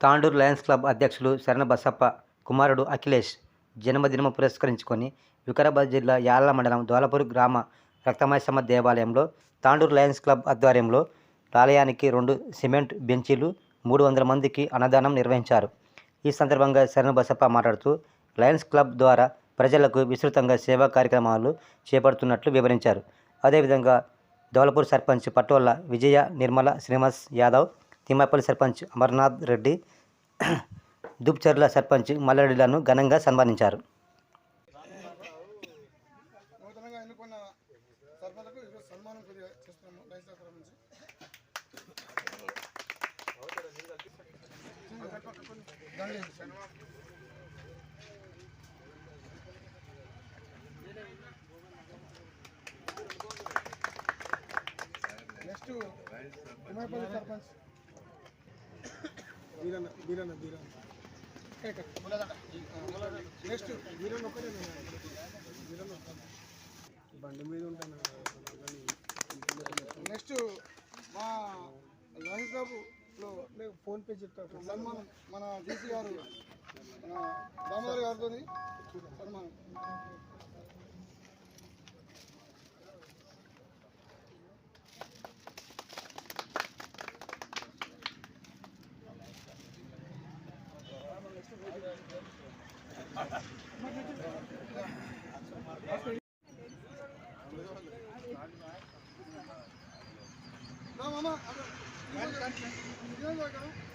Tandur Lions club అధ్యక్షులు శరణ బసప్ప కుమారుడు అఖిలేష్ జన్మదినము పురస్కరించుకొని వికారాబాద్ జిల్లా యాళ్ళ మండలం దోలపూర్ గ్రామ రక్తమైసమ్మ దేవాలయంలో తాండూరు లయన్స్ క్లబ్ ఆధ్వర్యంలో ఆలయానికి రెండు సిమెంట్ బెంచీలు మూడు వందల మందికి అన్నదానం నిర్వహించారు. ఈ సందర్భంగా శరణ బసప్ప మాట్లాడుతూ లయన్స్ క్లబ్ ద్వారా ప్రజలకు విస్తృతంగా సేవా కార్యక్రమాలు చేపడుతున్నట్లు వివరించారు. అదేవిధంగా దౌలపూర్ సర్పంచ్ పటోళ్ళ విజయ నిర్మల శ్రీనివాస్ యాదవ్ తిమ్మాపల్లి సర్పంచ్ అమర్నాథ్ రెడ్డి దుబ్చర్ల సర్పంచ్ మల్లారెడ్డిలను ఘనంగా సన్మానించారు. నెక్స్ట్ ఎన్నుకున్న బీరన్న బీరన్న బీరన్న నెక్స్ట్ బీరన్న ఒక్కటే బీరన్న ఒక్కటే. బండి మీద ఉంటాను నెక్స్ట్ మా లయన్స్ బాబులో నేను ఫోన్పే చెప్తాను సన్మానం మన డీసీ గారు మన దామోదర్ గారితో సన్మానం. Tamam ama. Hadi bakalım.